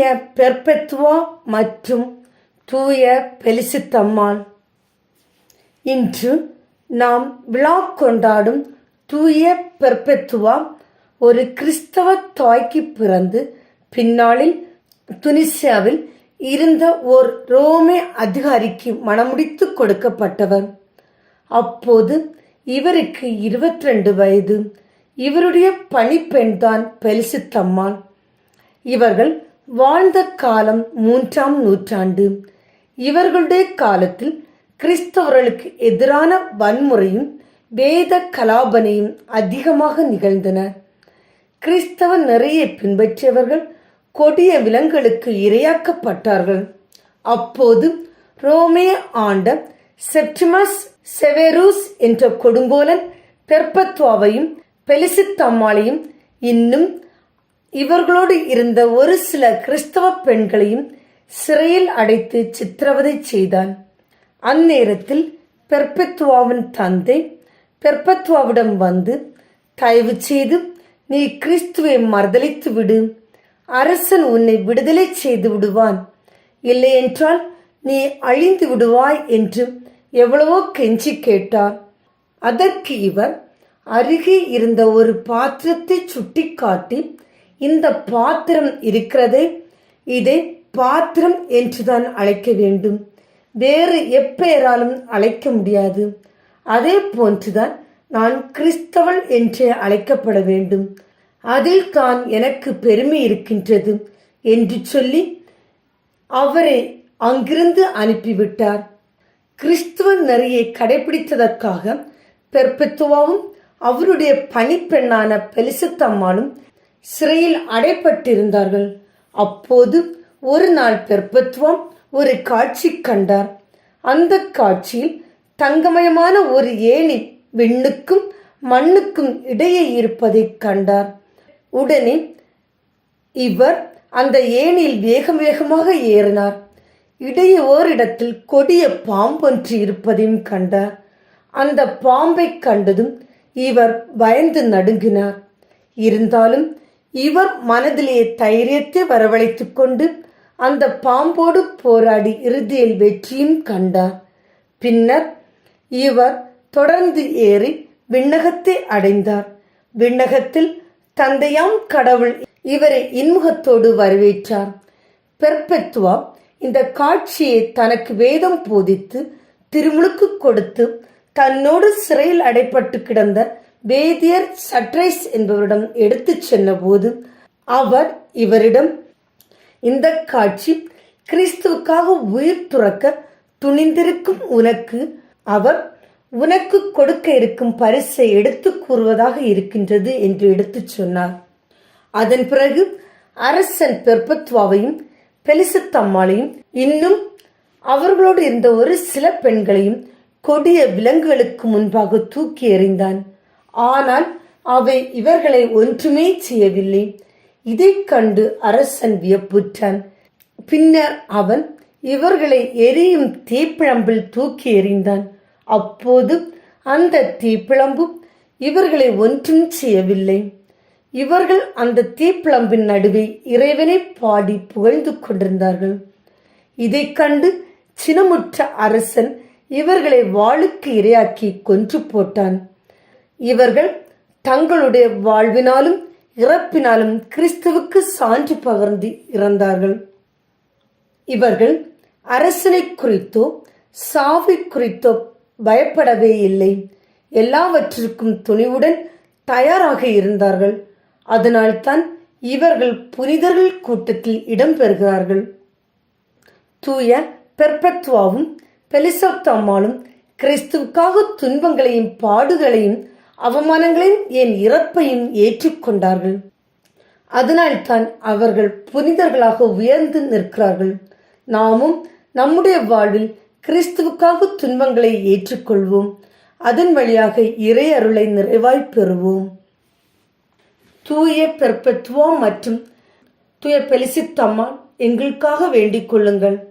தூய பெர்பெத்துவா மற்றும் தூய பெலிசித்தம்மாள். இன்று நாம் விழா கொண்டாடும் தூய பெர்பெத்துவா ஒரு கிறிஸ்தவ தாய்க்கு பிறந்து பின்னாளில் துனிசியாவில் இருந்த ஓர் ரோமே அதிகாரிக்கு மணமுடித்து கொடுக்கப்பட்டவர். அப்போது இவருக்கு இருபத்தி ரெண்டு வயது. இவருடைய பணிப்பெண்தான் பெலிசித்தம்மாள். இவர்கள் வாழ்ந்த காலம் மூன்றாம் நூற்றாண்டு. இவர்களுடைய காலத்தில் கிறிஸ்தவர்களுக்கு எதிரான வன்முறையும் வேத கலாபனையும் அதிகமாக நிகழ்ந்தன. கிறிஸ்தவ நிறைய பின்பற்றியவர்கள் கொடிய விலங்குகளுக்கு இரையாக்கப்பட்டார்கள். அப்போது ரோமே ஆண்ட செப்டிமஸ் செவேரூஸ் என்ற கொடுங்கோலன் பெர்பத்வாவையும் பெலிசித்தம்மாளையும் இன்னும் இவர்களோடு இருந்த ஒரு சில கிறிஸ்தவ பெண்களையும் சிறையில் அடைத்து சித்திரவதை செய்தான். அந்நேரத்தில் பெர்பத்துவாவின் தந்தை பெர்பத்வாவிடம் வந்து தயவு செய்து நீ கிறிஸ்துவை மறுதளித்து விடு. அரசன் உன்னை விடுதலை செய்து விடுவான். இல்லையென்றால் நீ அழிந்து விடுவாய் என்று எவ்வளவோ கெஞ்சி கேட்டார். அதற்கு இவர் அருகே இருந்த ஒரு பாத்திரத்தை சுட்டிக்காட்டி இந்த பாத்திரம் இருக்கிறதே. இதை பாத்திரம் என்றுதான் அழைக்க வேண்டும். வேறு எப்பெயராலும் அழைக்க முடியாது. அதே போன்றுதான் நான் கிறிஸ்தவன் என்றே அழைக்கப்பட வேண்டும். அதில் தான் எனக்கு பெருமை இருக்கின்றது என்று சொல்லி அவரை அங்கிருந்து அனுப்பிவிட்டார். கிறிஸ்துவ நெறியை கடைபிடித்ததற்காக பெர்பெத்துவாவும் அவருடைய பணிப்பெண்ணான பெலிசத்தம்மாளும் சிறையில் அடைப்பட்டிருந்தார்கள். அப்போது ஒரு நாள் பெர்பத்துவம் ஒரு காட்சி கண்டார். அந்த காட்சியில் தங்கமயமான ஒரு ஏணி விண்ணுக்கும் மண்ணுக்கும் இடையே இருப்பதை கண்டார். உடனே இவர் அந்த ஏணியில் வேகம் வேகமாக ஏறினார். இடையே ஓரிடத்தில் கொடிய பாம்பொன்று இருப்பதையும் கண்டார். அந்த பாம்பை கண்டதும் இவர் பயந்து நடுங்கினார். இருந்தாலும் இவர் மனதிலே தைரியத்தை வரவழைத்துக் கொண்டு அந்த பாம்போடு போராடி இறுதியில் வெற்றியும் கண்டார். பின்னர் இவர் தொடர்ந்து ஏறி விண்ணகத்தை அடைந்தார். விண்ணகத்தில் தந்தையாம் கடவுள் இவரை இன்முகத்தோடு வரவேற்றார். பெர்பெத்துவா இந்த காட்சியை தனக்கு வேதம் போதித்து திருமுழுக்கு கொடுத்து தன்னோடு சிறையில் அடைப்பட்டு கிடந்த வேதியர் சட்ரைஸ் என்பவரிடம் எடுத்துச் சென்றபோது அவர் இவரிடம் இந்த காட்சி கிறிஸ்துவுக்காக உயிர் துறக்க துணிந்திருக்கும் உனக்கு. அவர் உனக்கு கொடுக்க இருக்கும் பரிசை எடுத்து கூறுவதாக இருக்கின்றது என்று எடுத்துச் சொன்னார். அதன் பிறகு அரசன் பெர்பத்வாவையும் பெலிசத்தம்மாளையும் இன்னும் அவர்களோடு இருந்த ஒரு சில பெண்களையும் கொடிய விலங்குகளுக்கு முன்பாக தூக்கி எறிந்தான். ஆனால் அவை இவர்களை ஒன்றுமே செய்யவில்லை. இதைக் கண்டு அரசன் வியப்புற்றான். பின்னர் அவன் இவர்களை எரியும் தீப்பிழம்பில் தூக்கி எறிந்தான். அப்போது அந்த தீப்பிழம்பு இவர்களை ஒன்றும் செய்யவில்லை. இவர்கள் அந்த தீப்பிழம்பின் நடுவே இறைவனை பாடி புகழ்ந்து கொண்டிருந்தார்கள். இதைக் கண்டு சினமுற்ற அரசன் இவர்களை வாளுக்கு இரையாக்கி கொன்று போட்டான். இவர்கள் தங்களுடைய வாழ்வினாலும் இறப்பினாலும் கிறிஸ்துவுக்கு சான்று பகர்ந்து இறந்தார்கள். இவர்கள் அரசனை குறித்தோ சாவை குறித்தோ பயப்படவே இல்லை. எல்லாவற்றிற்கும் துணிவுடன் தயாராக இருந்தார்கள். அதனால்தான் இவர்கள் புனிதர்கள் கூட்டத்தில் இடம்பெறுகிறார்கள் தூய பெர்பத்வாவும் பெலிசப்தம்மாளும் கிறிஸ்துவுக்காக துன்பங்களையும் பாடுகளையும் அவமானங்களையும் என் இறப்பையும் ஏற்றுக்கொண்டார்கள். அதனால்தான் அவர்கள் புனிதர்களாக உயர்ந்து நிற்கிறார்கள். நாமும் நம்முடைய வாழ்வில் கிறிஸ்துவுக்காக துன்பங்களை ஏற்றுக்கொள்வோம். அதன் வழியாக இறை அருளை நிறைவாய் பெறுவோம். தூய பெர்பெத்துவா மற்றும் தூய பெலிசித்தம்மா எங்களுக்காக வேண்டிக் கொள்ளுங்கள்.